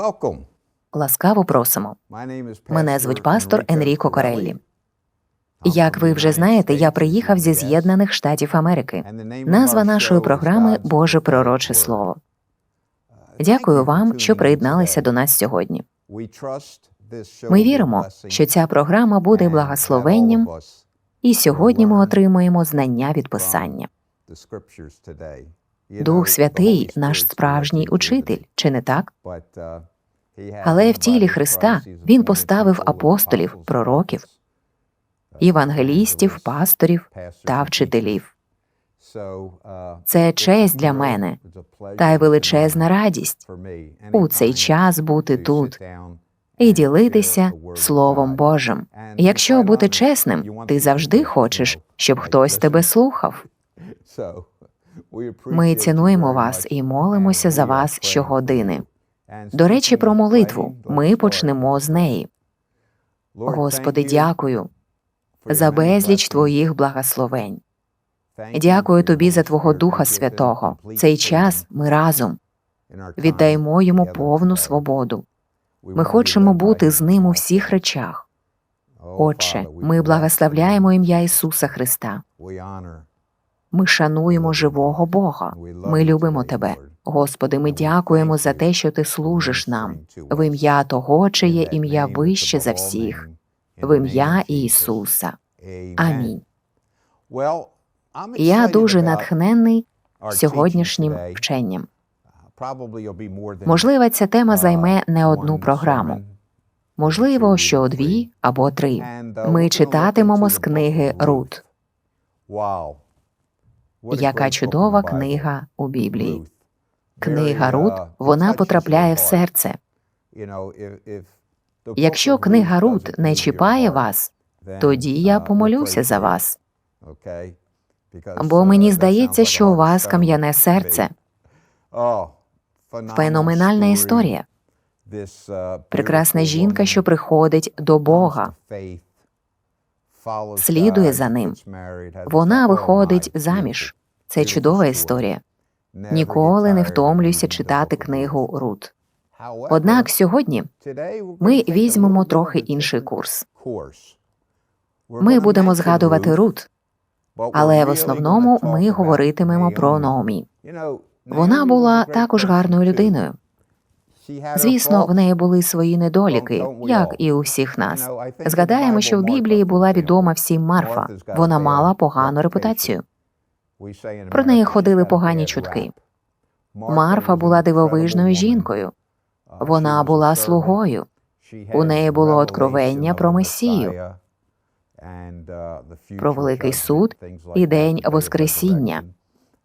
Welcome. Ласкаво просимо. Мене звуть пастор Енріко Кореллі. Як ви вже знаєте, я приїхав зі З'єднаних Штатів Америки. Назва нашої програми Боже пророче слово. Дякую вам, що приєдналися до нас сьогодні. Ми віримо, що ця програма буде благословенням, і сьогодні ми отримуємо знання від писання. Дух Святий наш справжній учитель, чи не так? Але в тілі Христа Він поставив апостолів, пророків, євангелістів, пасторів та вчителів. Це честь для мене та й величезна радість у цей час бути тут і ділитися Словом Божим. Якщо бути чесним, ти завжди хочеш, щоб хтось тебе слухав. Ми цінуємо вас і молимося за вас щогодини. До речі, про молитву ми почнемо з неї. Господи, дякую за безліч твоїх благословень. Дякую тобі за Твого Духа Святого. Цей час ми разом віддаємо йому повну свободу. Ми хочемо бути з ним у всіх речах. Отче, ми благословляємо ім'я Ісуса Христа. Ми шануємо живого Бога. Ми любимо тебе. Господи, ми дякуємо за те, що ти служиш нам в ім'я того, чиє ім'я вище за всіх, в ім'я Ісуса. Амінь. Я дуже натхнений сьогоднішнім вченням. Можливо, ця тема займе не одну програму. Можливо, що дві або три. Ми читатимемо з книги Рут. Яка чудова книга у Біблії. Книга Рут вона потрапляє в серце. Якщо книга Рут не чіпає вас, тоді я помолюся за вас. Бо мені здається, що у вас кам'яне серце. Феноменальна історія. Прекрасна жінка, що приходить до Бога, слідує за ним. Вона виходить заміж. Це чудова історія. Ніколи не втомлююся читати книгу Рут. Однак сьогодні ми візьмемо трохи інший курс. Ми будемо згадувати Рут, але в основному ми говоритимемо про Наомі. Вона була також гарною людиною. Звісно, в неї були свої недоліки, як і у всіх нас. Згадаємо, що в Біблії була відома всім Марфа. Вона мала погану репутацію. Про неї ходили погані чутки. Марфа була дивовижною жінкою. Вона була слугою. У неї було откровення про Месію, про великий суд і день Воскресіння.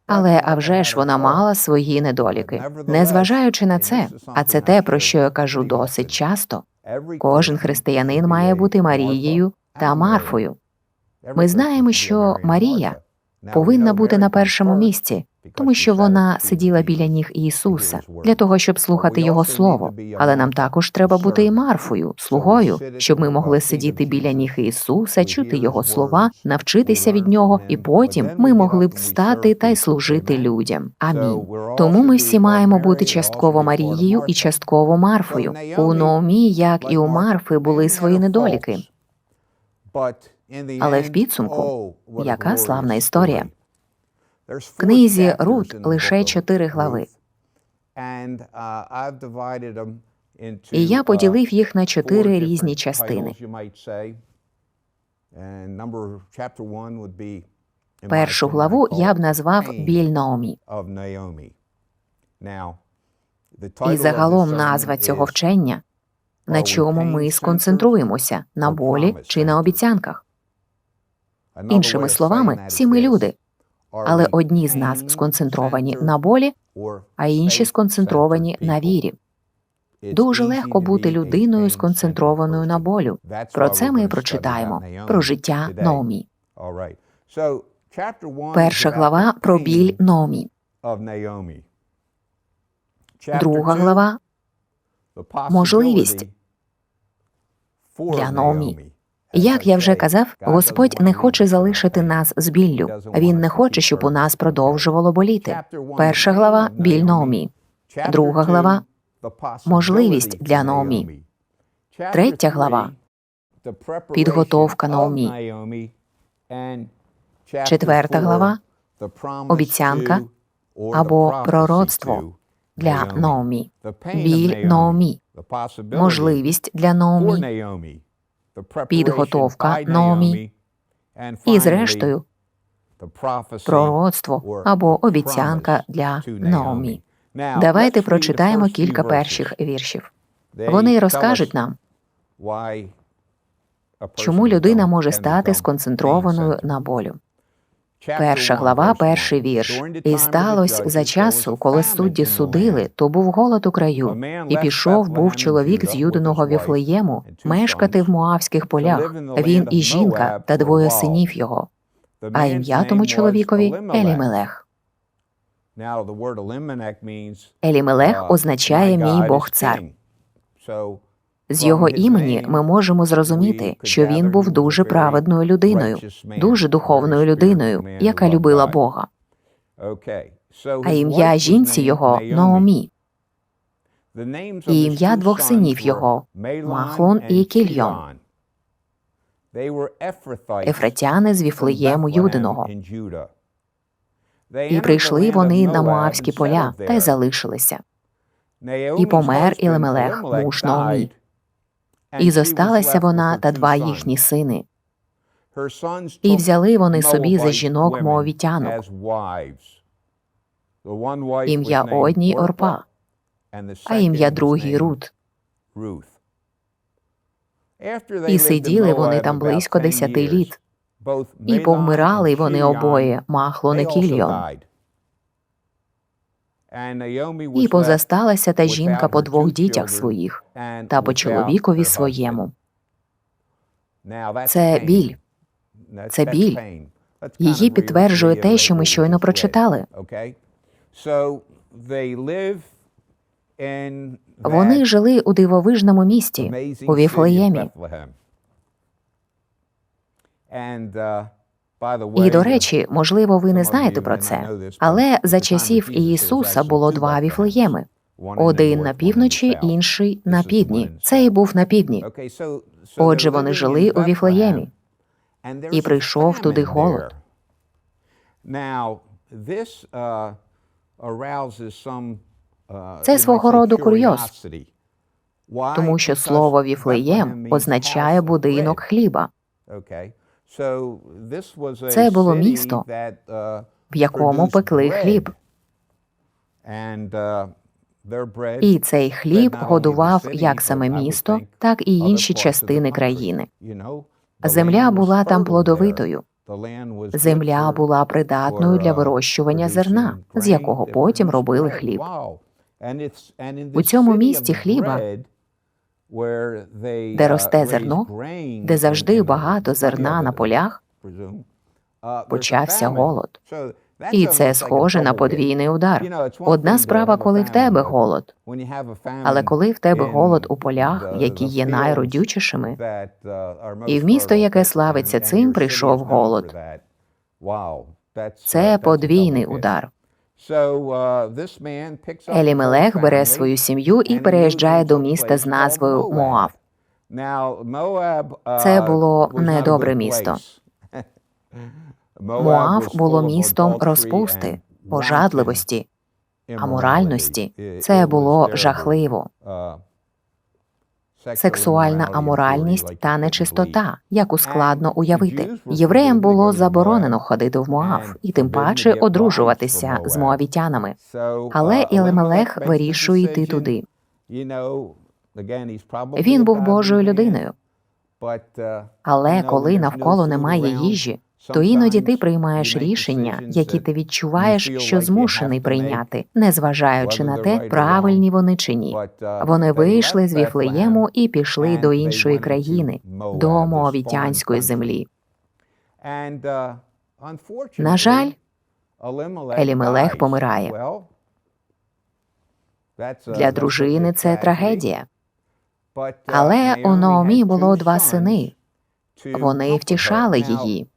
Але а вже ж вона мала свої недоліки. Незважаючи на це, а це те, про що я кажу досить часто. Кожен християнин має бути Марією та Марфою. Ми знаємо, що Марія повинна бути на першому місці, тому що вона сиділа біля ніг Ісуса для того, щоб слухати Його слово. Але нам також треба бути і Марфою, слугою, щоб ми могли сидіти біля ніг Ісуса, чути Його слова, навчитися від нього, і потім ми могли б встати та й служити людям. Амінь. Тому ми всі маємо бути частково Марією і частково Марфою. У Наомі, як і у Марфи, були свої недоліки. Але в підсумку, яка славна історія. В книзі Рут лише чотири глави. І я поділив їх на чотири різні частини. Першу главу я б назвав Біль Наомі. І загалом назва цього вчення, на чому ми сконцентруємося на болі чи на обіцянках. Іншими словами, всі ми люди, але одні з нас сконцентровані на болі, а інші сконцентровані на вірі. Дуже легко бути людиною, сконцентрованою на болю. Про це ми і прочитаємо про життя Наомі. Перша глава про біль Наомі. Друга глава можливість для Наомі. Як я вже казав, Господь не хоче залишити нас з біллю. Він не хоче, щоб у нас продовжувало боліти. Перша глава біль Наомі. Друга глава можливість для Наомі. Третя глава підготовка Наомі. Четверта глава обіцянка або пророцтво для Наомі. Біль Наомі, можливість для Наомі, підготовка Наомі і, зрештою, пророцтво або обіцянка для Наомі. Давайте прочитаємо кілька перших віршів. Вони розкажуть нам, чому людина може стати сконцентрованою на болю. Перша глава, перший вірш. І сталося за часу, коли судді судили, то був голод у краю, і пішов був чоловік з юдиного Віфлеєму мешкати в Моавських полях. Він і жінка та двоє синів його. А ім'я тому чоловікові Елімелех. Елімелех означає мій Бог цар. З його імені ми можемо зрозуміти, що він був дуже праведною людиною, дуже духовною людиною, яка любила Бога. А ім'я жінці його Наомі, і ім'я двох синів його Махлон і Кільйон. ефретяни з Віфлеєму Юдиного. І прийшли вони на Моавські поля та й залишилися. І помер Ілемелех, муж Наомі. І зосталася вона та два їхні сини. І взяли вони собі за жінок моавітянок. Ім'я одній Орпа, а ім'я другій Рут. І сиділи вони там близько десяти літ. І повмирали вони обоє, Махлон і Кільйон. І позасталася та жінка по двох дітях своїх та по чоловікові своєму. Це біль. Це біль. Її підтверджує те, що ми щойно прочитали. Вони жили у дивовижному місті, у Віфлеємі. І, до речі, можливо, ви не знаєте про це, але за часів Ісуса було два Віфлеєми. Один на півночі, інший на півдні. Цей був на півдні. Отже, вони жили у Віфлеємі. І прийшов туди голод. Це свого роду курйоз. Тому що слово Віфлеєм означає будинок хліба, Це було місто, в якому пекли хліб. І цей хліб годував як саме місто, так і інші частини країни. Земля була там плодовитою. Земля була придатною для вирощування зерна, з якого потім робили хліб. У цьому місті хліба, де росте зерно, де завжди багато зерна на полях, почався голод. і це схоже на подвійний удар. Одна справа, коли в тебе голод, але коли в тебе голод у полях, які є найродючішими, і в місто, яке славиться цим, прийшов голод. це подвійний удар. Елімелех бере свою сім'ю і переїжджає до міста з назвою Моав. Це було недобре місто. Моав було містом розпусти, пожадливості, аморальності. Це було жахливо. Сексуальна аморальність та нечистота, яку складно уявити. Євреям було заборонено ходити в Моав і тим паче одружуватися з моавітянами. Але Ілемелех вирішує йти туди. Він був Божою людиною. Але коли навколо немає їжі, то іноді ти приймаєш рішення, які ти відчуваєш, що змушений прийняти, незважаючи на те, правильні вони чи ні. Вони вийшли з Віфлеєму і пішли до іншої країни, до Моавітянської землі. На жаль, Елімелех помирає. Для дружини це трагедія. Але у Наомі було два сини. Вони втішали її.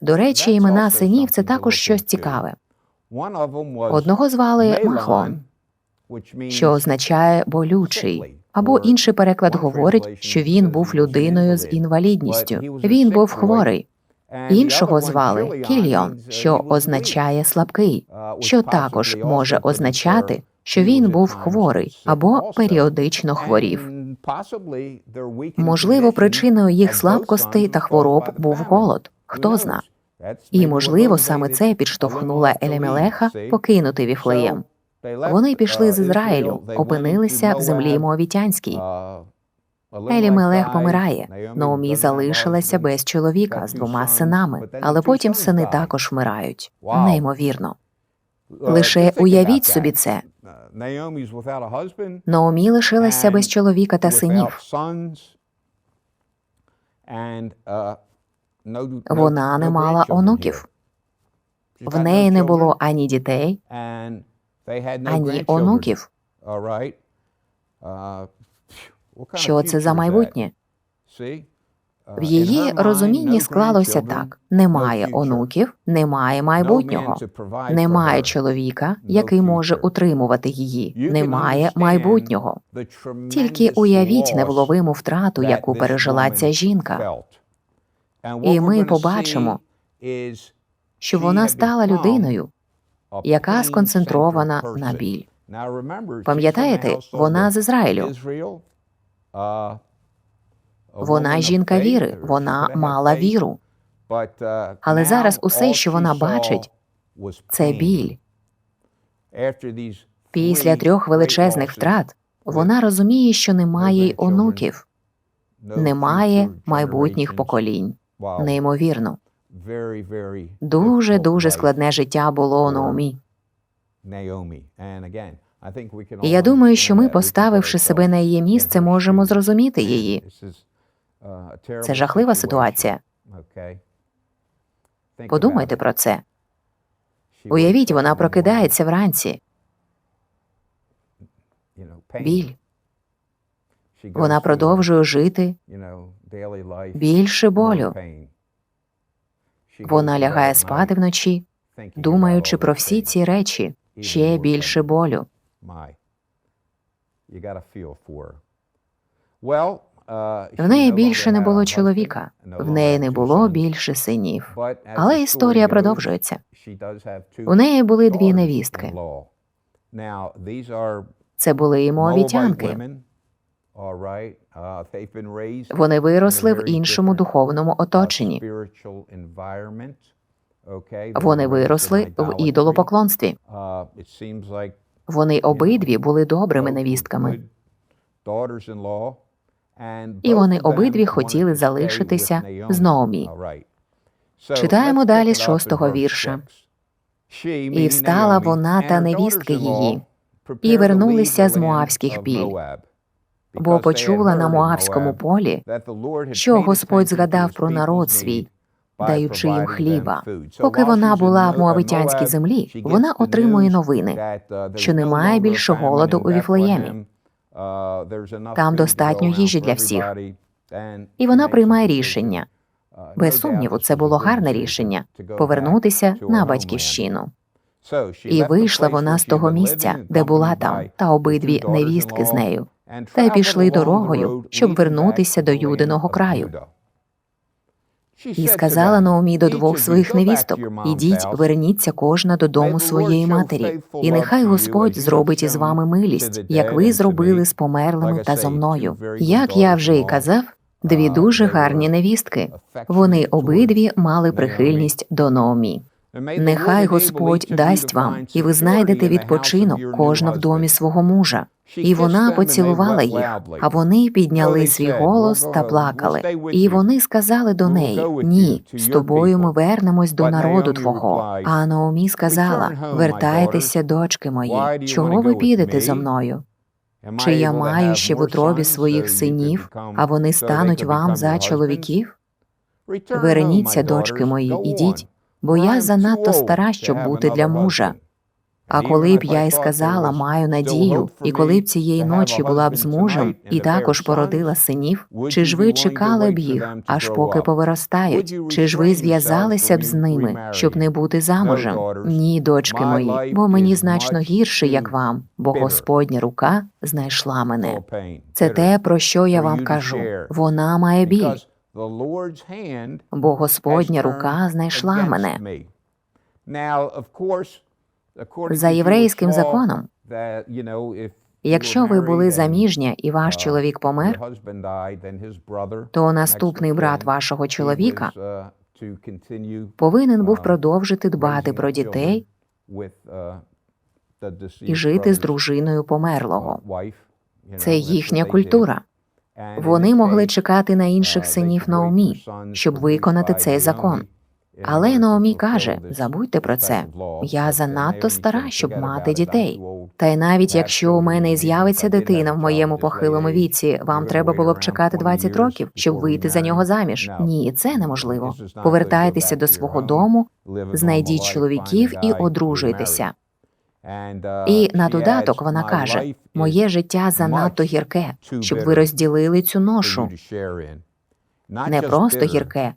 До речі, імена синів це також щось цікаве. Одного звали Махлон, що означає болючий. Або інший переклад говорить, що він був людиною з інвалідністю. Він був хворий. Іншого звали Кільйон, що означає слабкий, що також може означати, що він був хворий або періодично хворів. Можливо, причиною їх слабкостей та хвороб був голод. Хто зна? І можливо, саме це підштовхнуло Елемелеха покинути Віфлеєм. Вони пішли з Ізраїлю, опинилися в землі Моавітянській. Елімелех помирає. Наомі залишилася без чоловіка з двома синами, але потім сини також вмирають. Неймовірно. Лише уявіть собі це. Наомі лишилася без чоловіка та синів. Вона не мала онуків. В неї не було ані дітей, ані онуків. Що це за майбутнє? В її розумінні склалося так: немає онуків, немає майбутнього, немає чоловіка, який може утримувати її, немає майбутнього. Тільки уявіть невловиму втрату, яку пережила ця жінка. І ми побачимо, що вона стала людиною, яка сконцентрована на біль. Пам'ятаєте, вона з Ізраїлю. Вона жінка віри, вона мала віру. Але зараз усе, що вона бачить, Це біль. Після трьох величезних втрат вона розуміє, що немає й онуків, немає майбутніх поколінь. Неймовірно, дуже дуже складне життя було у Наумі. І я думаю, що ми, поставивши себе на її місце, можемо зрозуміти її. Це жахлива ситуація. Подумайте про це. Уявіть, вона прокидається вранці. Біль. Вона продовжує жити більше болю. Вона лягає спати вночі, думаючи про всі ці речі, ще більше болю. В неї більше не було чоловіка, в неї не було більше синів. Але історія продовжується. У неї були дві невістки. Це були і моавітянки. Вони виросли в іншому духовному оточенні. Вони виросли в ідолопоклонстві. Вони обидві були добрими невістками. І вони обидві хотіли залишитися з Наомі. Читаємо далі з шостого вірша. І встала вона та невістки її, і вернулися з Моавських піль, бо почула на Моавському полі, що Господь згадав про народ свій, даючи їм хліба. Поки вона була в Моавитянській землі, вона отримує новини, що немає більше голоду у Віфлеємі. Там достатньо їжі для всіх. І вона приймає рішення. Без сумніву, це було гарне рішення повернутися на батьківщину. І вийшла вона з того місця, де була там, та обидві невістки з нею, та й пішли дорогою, щоб вернутися до Юдиного краю. І сказала Наомі до двох своїх невісток: Ідіть, верніться кожна додому своєї матері, і нехай Господь зробить із вами милість, як ви зробили з померлими та зо мною. Як я вже й казав, дві дуже гарні невістки. Вони обидві мали прихильність до Наомі. Нехай Господь дасть вам, і ви знайдете відпочинок кожна в домі свого мужа. І вона поцілувала їх, а вони підняли свій голос та плакали. І вони сказали до неї: Ні, з тобою ми вернемось до народу твого. А Наомі сказала: Вертайтеся, дочки мої, чого ви підете зо мною? Чи я маю ще в утробі своїх синів, а вони стануть вам за чоловіків? Верніться, дочки мої, ідіть, бо я занадто стара, щоб бути для мужа. А коли б я й сказала, маю надію, і коли б цієї ночі була б з мужем і також породила синів, чи ж ви чекали б їх, аж поки повиростають? Чи ж ви зв'язалися б з ними, щоб не бути замужем? Ні, дочки мої, бо мені значно гірше, як вам, бо Господня рука знайшла мене. Це те, про що я вам кажу. Вона має біль, бо Господня рука знайшла мене. За єврейським законом, Якщо ви були заміжня і ваш чоловік помер, то наступний брат вашого чоловіка повинен був продовжити дбати про дітей і жити з дружиною померлого. Це їхня культура. Вони могли чекати на інших синів Наомі, щоб виконати цей закон. Але Наомі каже: забудьте про це. Я занадто стара, щоб мати дітей. Та й навіть якщо у мене і з'явиться дитина в моєму похилому віці, вам треба було б чекати 20 років, щоб вийти за нього заміж. Ні, це неможливо. Повертайтеся до свого дому, знайдіть чоловіків і одружуйтеся. І на додаток вона каже: моє життя занадто гірке, щоб ви розділили цю ношу. Не просто гірке,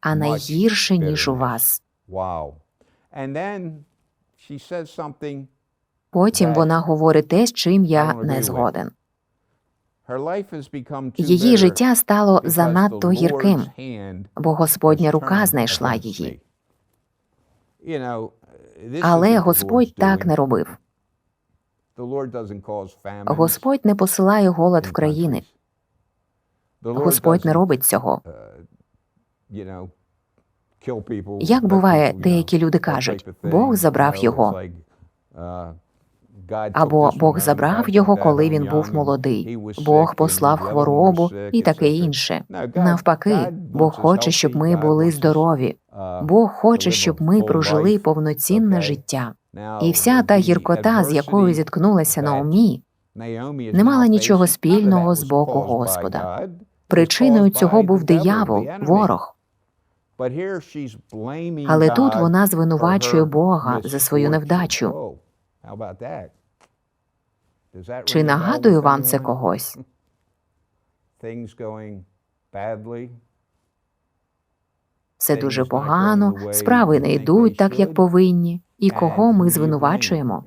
а найгірше ніж у вас. Потім вона говорить те, з чим я не згоден. Її життя стало занадто гірким, бо Господня рука знайшла її. Але Господь так не робив. Господь не посилає голод в країни. Господь не робить цього. Як буває, деякі люди кажуть, Бог забрав його. Або Бог забрав його, коли він був молодий. Бог послав хворобу і таке інше. Навпаки, Бог хоче, щоб ми були здорові. Бог хоче, щоб ми прожили повноцінне життя. І вся та гіркота, з якою зіткнулася Наомі, не мала нічого спільного з боку Господа. причиною цього був диявол, ворог. Але тут вона звинувачує Бога за свою невдачу. Чи нагадує вам це когось? Все дуже погано, справи не йдуть так, як повинні. І кого ми звинувачуємо?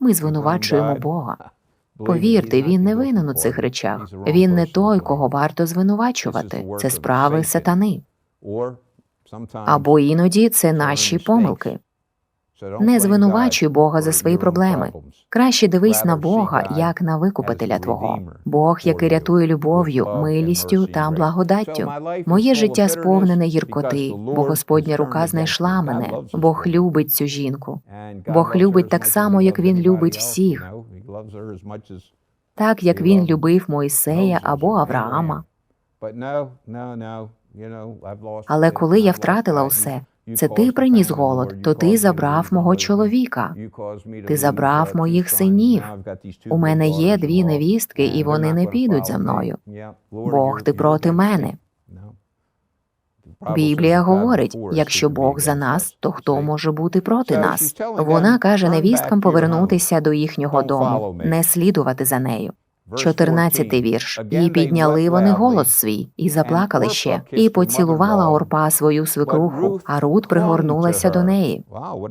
Ми звинувачуємо Бога. Повірте, він не винен у цих речах. Він не той, кого варто звинувачувати. Це справи сатани. Або іноді це наші помилки. Не звинувачуй Бога за свої проблеми. Краще дивись на Бога як на викупителя твого. Бог, який рятує любов'ю, милістю та благодаттю. Моє життя сповнене гіркоти, бо Господня рука знайшла мене. Бог любить цю жінку. Бог любить так само, як він любить всіх. Так як він любив Мойсея або Авраама. Але коли я втратила усе, це ти приніс голод, то ти забрав мого чоловіка. Ти забрав моїх синів. У мене є дві невістки, і вони не підуть за мною. Бог, ти проти мене. Біблія говорить: якщо Бог за нас, то хто може бути проти нас? Вона каже невісткам повернутися до їхнього дому, не слідувати за нею. Чотирнадцятий вірш. І підняли вони голос свій, і заплакали ще, і поцілувала Орпа свою свекруху, а Рут пригорнулася до неї.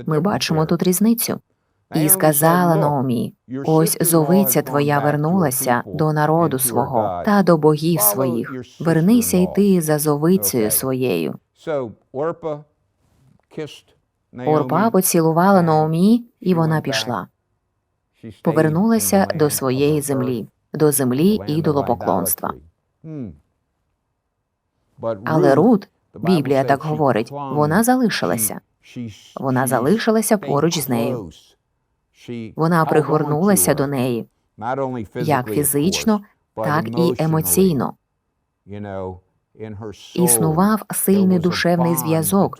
Ми бачимо тут різницю. І сказала Наомі: ось зовиця твоя вернулася до народу свого та до богів своїх. Вернися й ти за зовицею своєю. Орпа поцілувала Наомі, і вона пішла. Повернулася до своєї землі, до землі ідолопоклонства. Але Рут, Біблія так говорить, вона залишилася. Вона залишилася поруч з нею. Вона пригорнулася до неї як фізично, так і емоційно. Існував сильний душевний зв'язок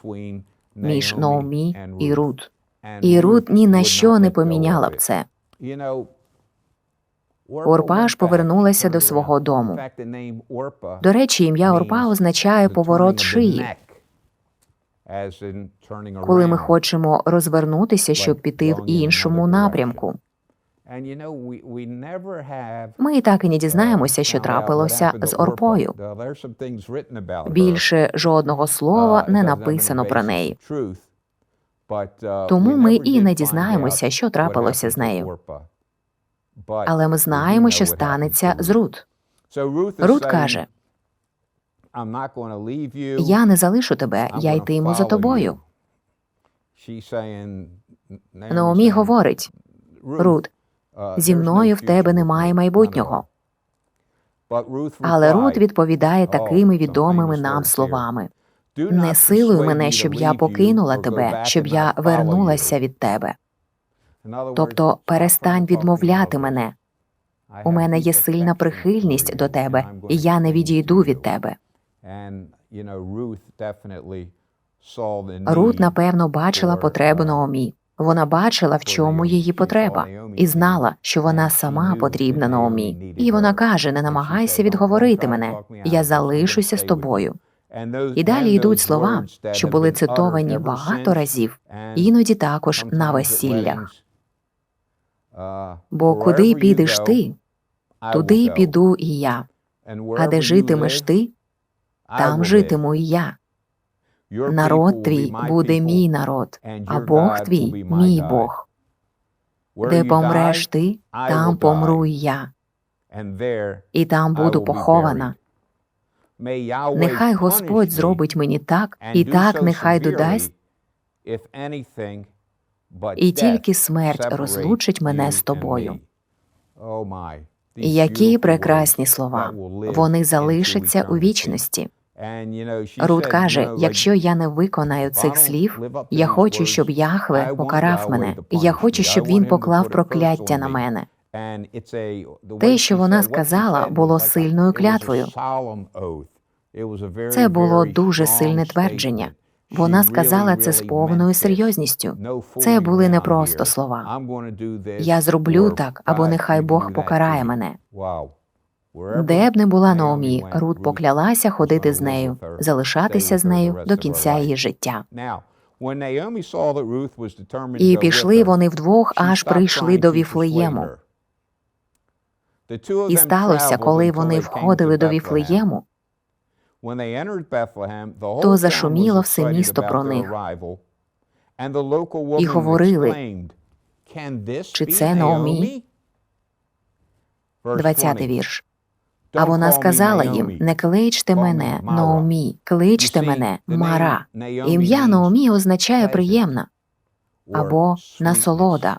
між Наомі і Рут. І Рут ні на що не поміняла б це. Орпа ж повернулася до свого дому. До речі, ім'я Орпа означає поворот шиї. коли ми хочемо розвернутися, щоб піти в іншому напрямку. Ми і так і не дізнаємося, що трапилося з Орпою. Більше жодного слова не написано про неї. Тому ми і не дізнаємося, що трапилося з нею. Але ми знаємо, що станеться з Рут. Рут каже: Я не залишу тебе, я йтиму за тобою. Наомі говорить: Рут, зі мною в тебе немає майбутнього. Але Рут відповідає такими відомими нам словами: Не силуй мене, щоб я покинула тебе, щоб я вернулася від тебе. Тобто перестань відмовляти мене. У мене є сильна прихильність до тебе, і я не відійду від тебе. Рут, напевно, бачила потребу Наомі. Вона бачила, в чому її потреба, і знала, що вона сама потрібна Наомі. І вона каже: не намагайся відговорити мене, я залишуся з тобою. І далі йдуть слова, що були цитовані багато разів, іноді також на весіллях. Бо куди підеш ти, туди піду і я. А де житимеш ти, там житиму і я. Народ твій буде мій народ, а Бог твій мій Бог. Де помреш ти, там помру і я, і там буду похована. Нехай Господь зробить мені так, і так нехай додасть, і тільки смерть розлучить мене з тобою. І які прекрасні слова. Вони залишаться у вічності. Рут каже: якщо я не виконаю цих слів, я хочу, щоб Яхве покарав мене. Я хочу, щоб він поклав прокляття на мене. Те, що вона сказала, було сильною клятвою. Це було дуже сильне твердження. Вона сказала це з повною серйозністю. Це були не просто слова. Я зроблю так, або нехай Бог покарає мене. Де б не була Наомі, Рут поклялася ходити з нею, залишатися з нею до кінця її життя. І пішли вони вдвох, аж прийшли до Віфлеєму. І сталося, коли вони входили до Віфлеєму, то зашуміло все місто про них. І говорили, чи це Наомі? 20 вірш. А вона сказала їм: Не кличте мене, Наомі, кличте мене Мара. Ім'я Наомі означає приємна або насолода.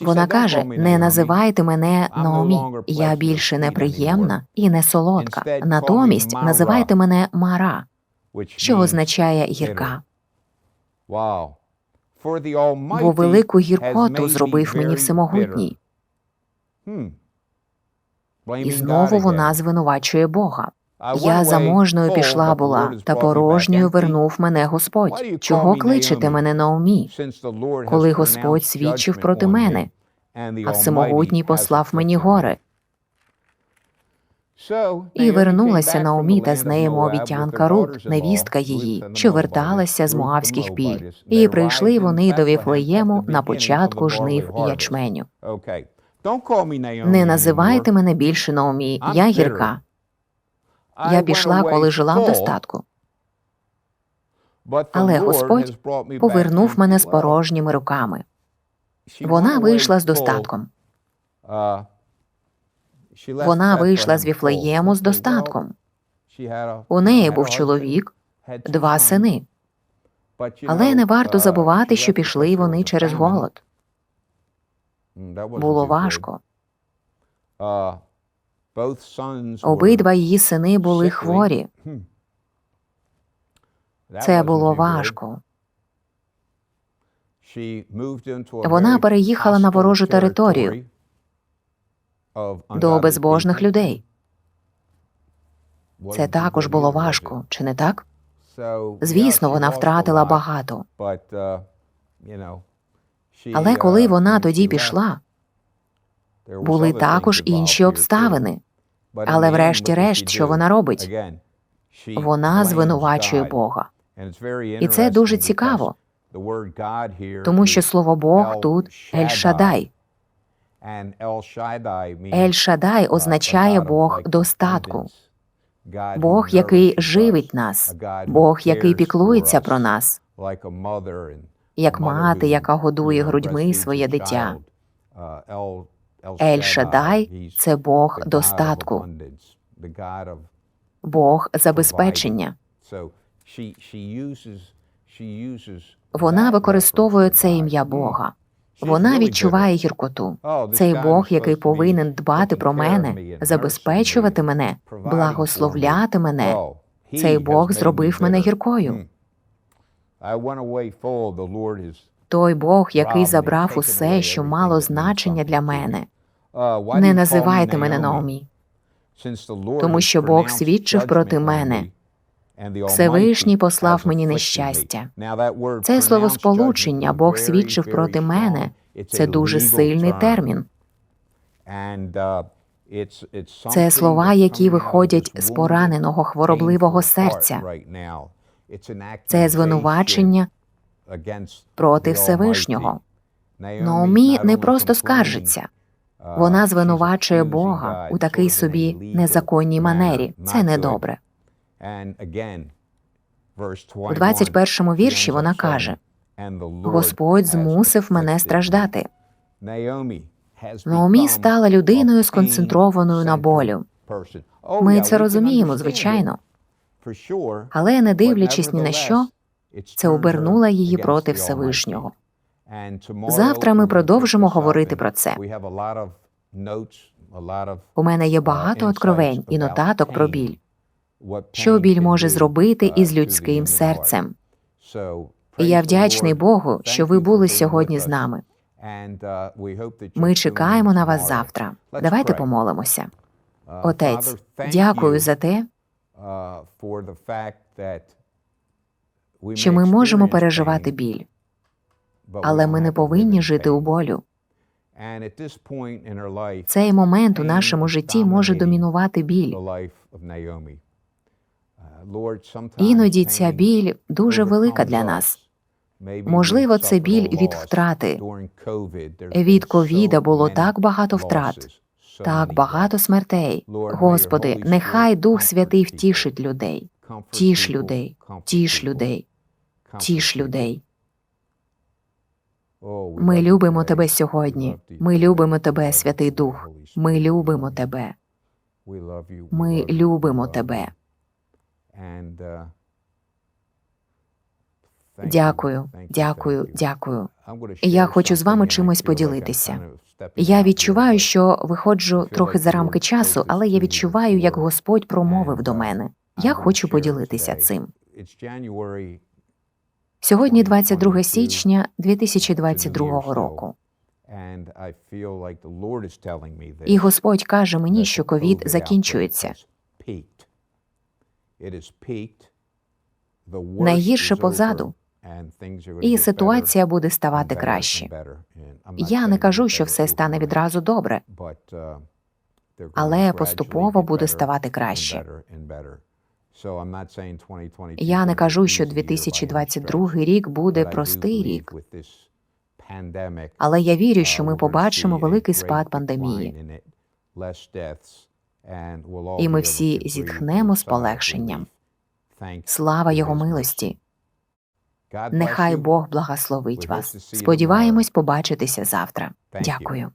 Вона каже: Не називайте мене Наомі, я більше не приємна і не солодка. Натомість називайте мене Мара, що означає гірка. Бо велику гіркоту зробив мені всемогутній. І знову вона звинувачує Бога. Я заможною пішла була, та порожньою вернув мене Господь. Чого кличете мене Наомі, коли Господь свідчив проти мене, а всемогутній послав мені гори? І вернулася Наомі та з нею мовітянка Рут, невістка її, що верталася з Моавських піль. І прийшли вони до Віфлеєму на початку жнив ячменю. Не називайте мене більше Наомі, я гірка. Я пішла, коли жила в достатку. Але Господь повернув мене з порожніми руками. Вона вийшла з достатком. Вона вийшла з Віфлеєму з достатком. У неї був чоловік, два сини. Але не варто забувати, що пішли вони через голод. Було важко. Обидва її сини були хворі. Це було важко. Вона переїхала на ворожу територію до безбожних людей. Це також було важко, чи не так? Звісно, вона втратила багато. Але коли вона тоді пішла, були також інші обставини. Але врешті-решт, що вона робить? Вона звинувачує Бога. І це дуже цікаво, Тому що слово Бог тут Ель-Шадай. Ель-Шадай означає Бог достатку, Бог, який живить нас, Бог, який піклується про нас, як мати, яка годує грудьми своє дитя. Ель-Шадай – це Бог достатку, Бог забезпечення. Вона використовує це ім'я Бога. Вона відчуває гіркоту. Цей Бог, який повинен дбати про мене, забезпечувати мене, благословляти мене. Цей Бог зробив мене гіркою. Той Бог, який забрав усе, що мало значення для мене. Не називайте мене Наомі, тому що Бог свідчив проти мене. Всевишній послав мені нещастя. Це словосполучення Бог свідчив проти мене. Це дуже сильний термін. Це слова, які виходять з пораненого хворобливого серця. Це звинувачення проти Всевишнього. Наомі не просто скаржиться. Вона звинувачує Бога у такій собі незаконній манері. Це недобре. У 21-му вірші вона каже: Господь змусив мене страждати. Наомі стала людиною сконцентрованою на болю. Ми це розуміємо, звичайно, але не дивлячись ні на що, це обернуло її проти Всевишнього. Завтра ми продовжимо говорити про це. У мене є багато откровень і нотаток про біль. Що біль може зробити із людським серцем? І я вдячний Богу, що ви були сьогодні з нами. Ми чекаємо на вас завтра. Давайте помолимося. Отець, дякую за те, що ми можемо переживати біль, але ми не повинні жити у болю. Цей момент у нашому житті може домінувати біль. Іноді ця біль дуже велика для нас. Можливо, це біль від втрати. Від ковіда було так багато втрат, так багато смертей. Господи, нехай Дух Святий втішить людей. Тіш людей, тіш людей, тіш людей. Ми любимо тебе сьогодні. Ми любимо тебе, Святий Дух. Ми любимо тебе. Ми любимо тебе. Дякую, дякую, дякую. Я хочу з вами чимось поділитися. Я відчуваю, що виходжу трохи за рамки часу, але я відчуваю, як Господь промовив до мене. Я хочу поділитися цим. Сьогодні 22 січня 2022 року. І Господь каже мені, що ковід закінчується. Найгірше позаду, І ситуація буде ставати краще. Я не кажу, що все стане відразу добре, але поступово буде ставати краще. Я не кажу, що 2022 рік буде простий рік, але я вірю, що ми побачимо великий спад пандемії, і ми всі зітхнемо з полегшенням. Слава Його милості! Нехай Бог благословить вас. Сподіваємось побачитися завтра. Дякую.